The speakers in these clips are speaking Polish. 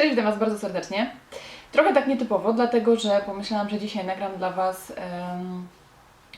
Cześć, witam Was bardzo serdecznie. Trochę tak nietypowo, dlatego że pomyślałam, że dzisiaj nagram dla Was em,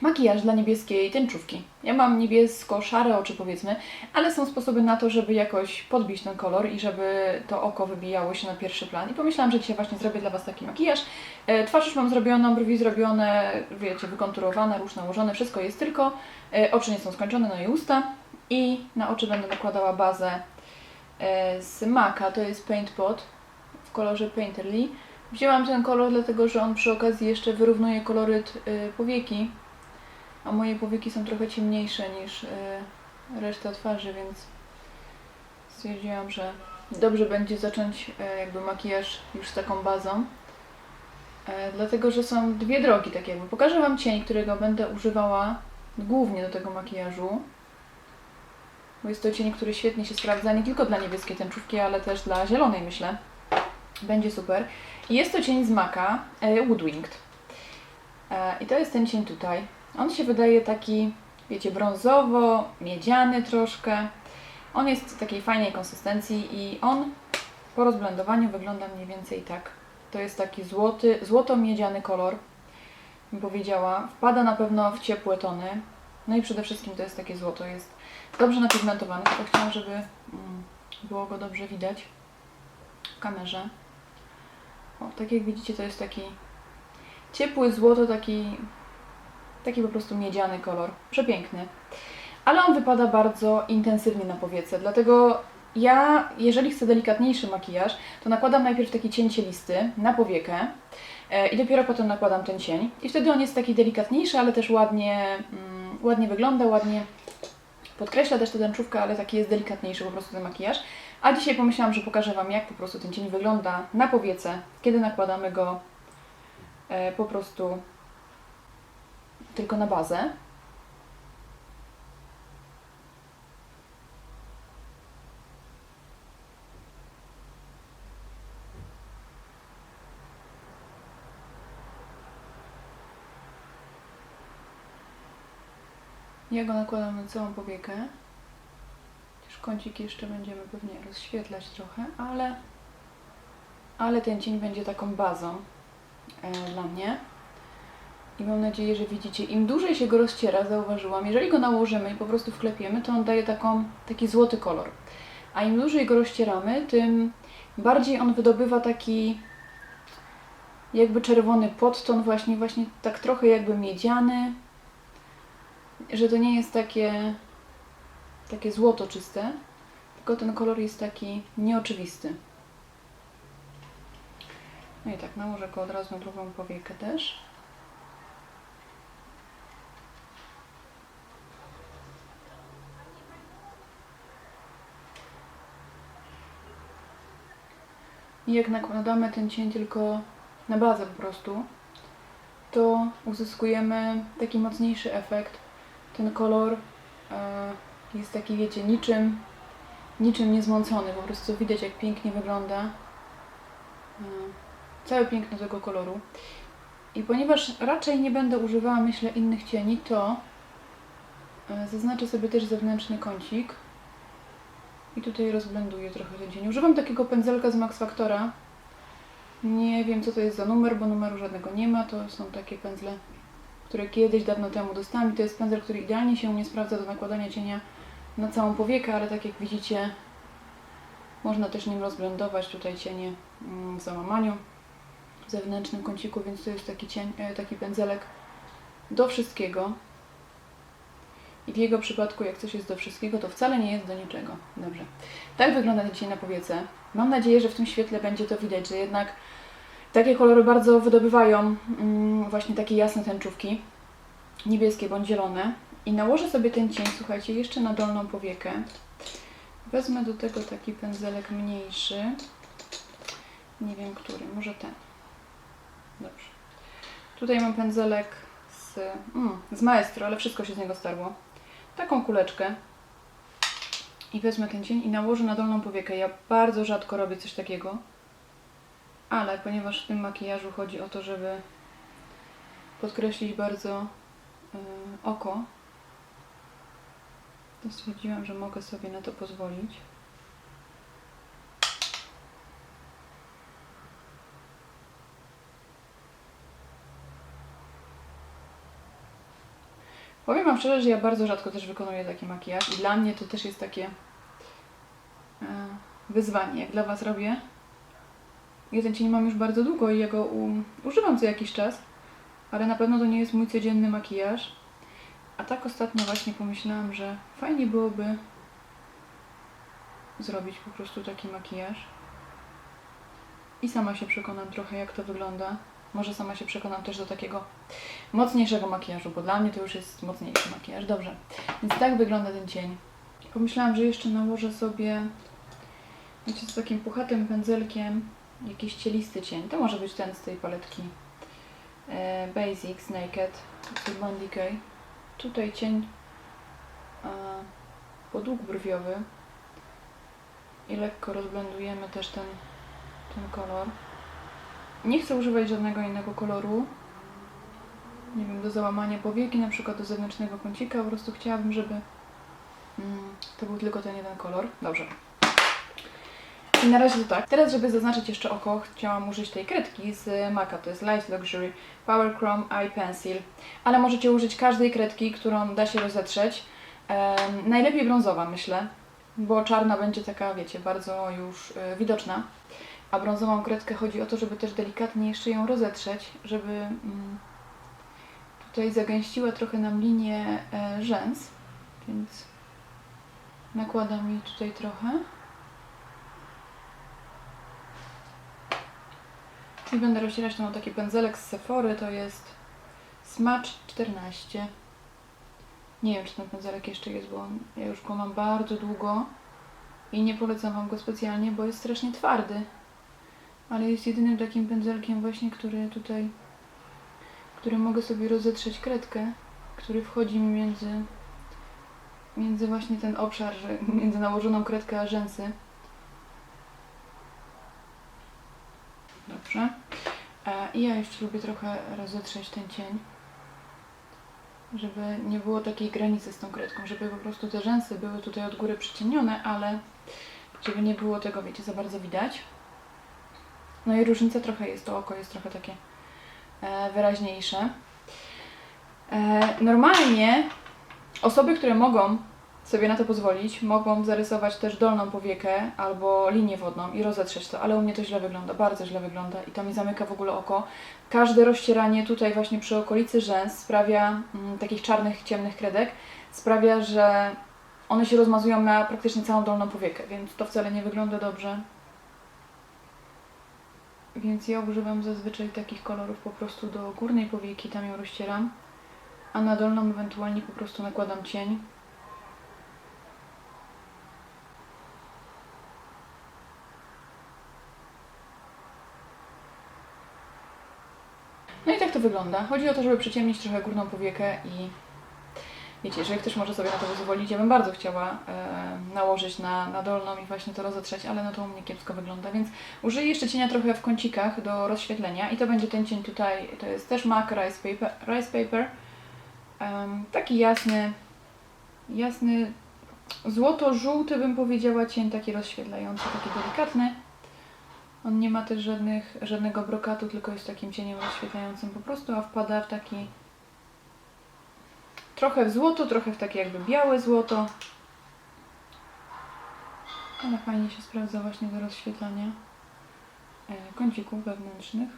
makijaż dla niebieskiej tęczówki. Ja mam niebiesko-szare oczy powiedzmy, ale są sposoby na to, żeby jakoś podbić ten kolor i żeby to oko wybijało się na pierwszy plan. I pomyślałam, że dzisiaj właśnie zrobię dla Was taki makijaż. E, twarz już mam zrobioną, brwi zrobione, wiecie, wykonturowane, róż nałożone, wszystko jest tylko. E, oczy nie są skończone, no i usta. I na oczy będę nakładała bazę e, z Maka, to jest Paint Pot kolorze Painterly. Wzięłam ten kolor dlatego, że on przy okazji jeszcze wyrównuje koloryt y, powieki, a moje powieki są trochę ciemniejsze niż y, reszta twarzy, więc stwierdziłam, że dobrze będzie zacząć y, jakby makijaż już z taką bazą. Dlatego, że są dwie drogi tak jakby. Pokażę Wam cień, którego będę używała głównie do tego makijażu. Bo jest to cień, który świetnie się sprawdza nie tylko dla niebieskiej tęczówki, ale też dla zielonej myślę. Będzie super. Jest to cień z Maka, e, Woodwinged. E, I to jest ten cień tutaj. On się wydaje taki, wiecie, brązowo, miedziany troszkę. On jest takiej fajnej konsystencji i on po rozblendowaniu wygląda mniej więcej tak. To jest taki złoty, złoto-miedziany kolor, bym powiedziała. Wpada na pewno w ciepłe tony. No i przede wszystkim to jest takie złoto. Jest dobrze napigmentowany. Tylko chciałam, żeby mm, było go dobrze widać w kamerze. O, tak jak widzicie, to jest taki ciepły złoto, taki, taki po prostu miedziany kolor. Przepiękny. Ale on wypada bardzo intensywnie na powiece, dlatego ja, jeżeli chcę delikatniejszy makijaż, to nakładam najpierw taki cień cielisty na powiekę e, i dopiero potem nakładam ten cień. I wtedy on jest taki delikatniejszy, ale też ładnie, mm, ładnie wygląda, ładnie podkreśla też tę tęczówkę, ale taki jest delikatniejszy po prostu ten makijaż. A dzisiaj pomyślałam, że pokażę Wam, jak po prostu ten cień wygląda na powiece, kiedy nakładamy go e, po prostu tylko na bazę. Ja go nakładam na całą powiekę. Kącik jeszcze będziemy pewnie rozświetlać trochę, ale, ale ten cień będzie taką bazą e, dla mnie. I mam nadzieję, że widzicie, im dłużej się go rozciera, zauważyłam, jeżeli go nałożymy i po prostu wklepiemy, to on daje taką, taki złoty kolor. A im dłużej go rozcieramy, tym bardziej on wydobywa taki jakby czerwony podton, właśnie, właśnie tak trochę jakby miedziany, że to nie jest takie takie złoto czyste, tylko ten kolor jest taki nieoczywisty. No i tak, nałożę go od razu na drugą powiekę też. I jak nakładamy ten cień tylko na bazę po prostu, to uzyskujemy taki mocniejszy efekt. Ten kolor e, jest taki, wiecie, niczym, niczym niezmącony. Po prostu widać, jak pięknie wygląda e, całe piękno tego koloru. I ponieważ raczej nie będę używała, myślę, innych cieni, to e, zaznaczę sobie też zewnętrzny kącik. I tutaj rozblenduję trochę ten cień. Używam takiego pędzelka z Max Factora. Nie wiem, co to jest za numer, bo numeru żadnego nie ma. To są takie pędzle, które kiedyś, dawno temu dostałam. I to jest pędzel, który idealnie się u mnie sprawdza do nakładania cienia na całą powiekę, ale tak jak widzicie, można też nim rozblendować tutaj cienie mm, w załamaniu w zewnętrznym kąciku, więc to jest taki, cień, e, taki pędzelek do wszystkiego. I w jego przypadku, jak coś jest do wszystkiego, to wcale nie jest do niczego. Dobrze. Tak wygląda cień na powiece. Mam nadzieję, że w tym świetle będzie to widać, że jednak takie kolory bardzo wydobywają mm, właśnie takie jasne tęczówki, niebieskie bądź zielone. I nałożę sobie ten cień, słuchajcie, jeszcze na dolną powiekę. Wezmę do tego taki pędzelek mniejszy. Nie wiem który, może ten. Dobrze. Tutaj mam pędzelek z, mm, z Maestro, ale wszystko się z niego starło. Taką kuleczkę. I wezmę ten cień i nałożę na dolną powiekę. Ja bardzo rzadko robię coś takiego ale ponieważ w tym makijażu chodzi o to, żeby podkreślić bardzo e, oko, to stwierdziłam, że mogę sobie na to pozwolić. Powiem Wam szczerze, że ja bardzo rzadko też wykonuję taki makijaż i dla mnie to też jest takie e, wyzwanie. Jak dla Was robię ja ten cień mam już bardzo długo i ja go używam co jakiś czas, ale na pewno to nie jest mój codzienny makijaż. A tak ostatnio właśnie pomyślałam, że fajnie byłoby zrobić po prostu taki makijaż. I sama się przekonam trochę, jak to wygląda. Może sama się przekonam też do takiego mocniejszego makijażu, bo dla mnie to już jest mocniejszy makijaż. Dobrze, więc tak wygląda ten cień. Pomyślałam, że jeszcze nałożę sobie, wiecie, z takim puchatym pędzelkiem jakiś cielisty cień. To może być ten z tej paletki e, Basics Naked z Urban Decay. Tutaj cień podług brwiowy i lekko rozblendujemy też ten, ten kolor. Nie chcę używać żadnego innego koloru. Nie wiem, do załamania powieki, na przykład do zewnętrznego kącika. Po prostu chciałabym, żeby mm, to był tylko ten jeden kolor. Dobrze. I na razie to tak. Teraz, żeby zaznaczyć jeszcze oko, chciałam użyć tej kredki z MACA. To jest Light Luxury Power Chrome Eye Pencil. Ale możecie użyć każdej kredki, którą da się rozetrzeć. Em, najlepiej brązowa, myślę, bo czarna będzie taka, wiecie, bardzo już e, widoczna. A brązową kredkę chodzi o to, żeby też delikatnie jeszcze ją rozetrzeć, żeby mm, tutaj zagęściła trochę nam linię e, rzęs, więc nakładam jej tutaj trochę. I będę rozcierać to na taki pędzelek z Sephory, to jest Smudge 14. Nie wiem, czy ten pędzelek jeszcze jest, bo ja już go mam bardzo długo i nie polecam Wam go specjalnie, bo jest strasznie twardy. Ale jest jedynym takim pędzelkiem właśnie, który tutaj, który mogę sobie rozetrzeć kredkę, który wchodzi mi między, między właśnie ten obszar, między nałożoną kredkę a rzęsy. Dobrze. E, I ja jeszcze lubię trochę rozetrzeć ten cień, żeby nie było takiej granicy z tą kredką, żeby po prostu te rzęsy były tutaj od góry przycienione, ale żeby nie było tego, wiecie, za bardzo widać. No i różnica trochę jest, to oko jest trochę takie e, wyraźniejsze. E, normalnie osoby, które mogą sobie na to pozwolić, mogą zarysować też dolną powiekę albo linię wodną i rozetrzeć to, ale u mnie to źle wygląda, bardzo źle wygląda i to mi zamyka w ogóle oko. Każde rozcieranie tutaj właśnie przy okolicy rzęs sprawia, mm, takich czarnych, ciemnych kredek, sprawia, że one się rozmazują na praktycznie całą dolną powiekę, więc to wcale nie wygląda dobrze. Więc ja używam zazwyczaj takich kolorów po prostu do górnej powieki, tam ją rozcieram, a na dolną ewentualnie po prostu nakładam cień. To wygląda. Chodzi o to, żeby przyciemnić trochę górną powiekę i wiecie, jeżeli ktoś może sobie na to pozwolić, ja bym bardzo chciała e, nałożyć na, na dolną i właśnie to rozetrzeć, ale no to u mnie kiepsko wygląda, więc użyję jeszcze cienia trochę w kącikach do rozświetlenia i to będzie ten cień tutaj, to jest też MAC Rice Paper, rice paper. Taki jasny, jasny, złoto-żółty bym powiedziała cień, taki rozświetlający, taki delikatny. On nie ma też żadnych, żadnego brokatu, tylko jest takim cieniem rozświetlającym po prostu, a wpada w taki trochę w złoto, trochę w takie jakby białe złoto. Ale fajnie się sprawdza właśnie do rozświetlania e, kącików wewnętrznych.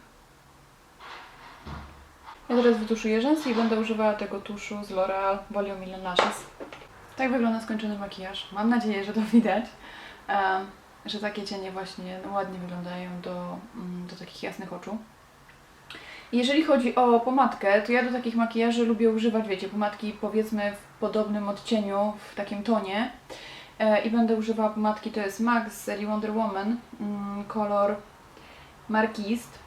Ja teraz wytuszuję rzęsy i będę używała tego tuszu z L'Oreal Volume Lashes. Tak wygląda skończony makijaż. Mam nadzieję, że to widać. E, że takie cienie właśnie ładnie wyglądają do, mm, do takich jasnych oczu. Jeżeli chodzi o pomadkę, to ja do takich makijaży lubię używać, wiecie, pomadki powiedzmy w podobnym odcieniu, w takim tonie. E, I będę używała pomadki, to jest MAC z serii Wonder Woman, mm, kolor Markist.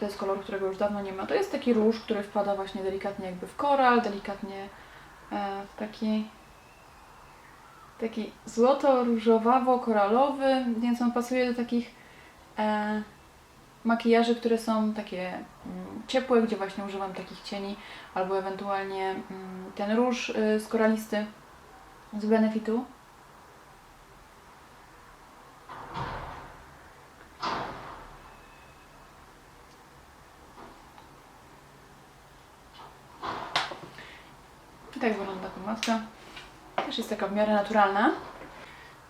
To jest kolor, którego już dawno nie ma. To jest taki róż, który wpada właśnie delikatnie jakby w koral, delikatnie e, w taki taki złoto-różowawo-koralowy, więc on pasuje do takich e, makijaży, które są takie mm, ciepłe, gdzie właśnie używam takich cieni, albo ewentualnie mm, ten róż y, z koralisty z Benefitu. Tak wygląda pomadka. Też jest taka w miarę naturalna.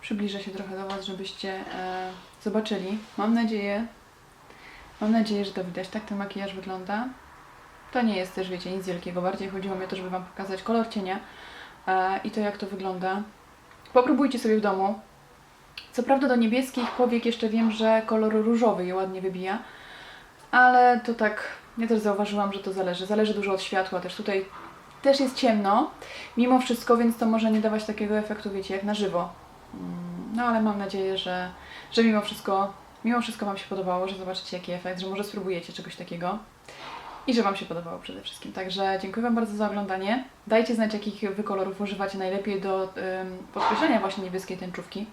Przybliżę się trochę do Was, żebyście e, zobaczyli. Mam nadzieję, mam nadzieję, że to widać. Tak ten makijaż wygląda. To nie jest też, wiecie, nic wielkiego. Bardziej chodziło mi o to, żeby Wam pokazać kolor cienia e, i to, jak to wygląda. Popróbujcie sobie w domu. Co prawda do niebieskich powiek jeszcze wiem, że kolor różowy je ładnie wybija, ale to tak, ja też zauważyłam, że to zależy. Zależy dużo od światła też. Tutaj też jest ciemno, mimo wszystko, więc to może nie dawać takiego efektu, wiecie, jak na żywo. Mm, No ale mam nadzieję, że, że mimo wszystko, mimo wszystko Wam się podobało, że zobaczycie jaki efekt, że może spróbujecie czegoś takiego i że Wam się podobało przede wszystkim. Także dziękuję Wam bardzo za oglądanie. Dajcie znać, jakich Wy kolorów używacie najlepiej do ym, podkreślenia właśnie niebieskiej tęczówki,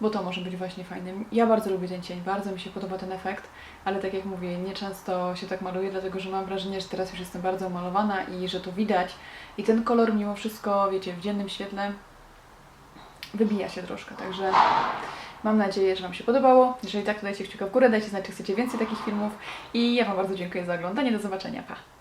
bo to może być właśnie fajnym. Ja bardzo lubię ten cień, bardzo mi się podoba ten efekt, ale tak jak mówię, nieczęsto się tak maluje, dlatego że mam wrażenie, że teraz już jestem bardzo umalowana i że to widać. I ten kolor mimo wszystko, wiecie, w dziennym świetle wybija się troszkę, także mam nadzieję, że Wam się podobało. Jeżeli tak, to dajcie kciuka w górę, dajcie znać, czy chcecie więcej takich filmów i ja Wam bardzo dziękuję za oglądanie. Do zobaczenia, pa!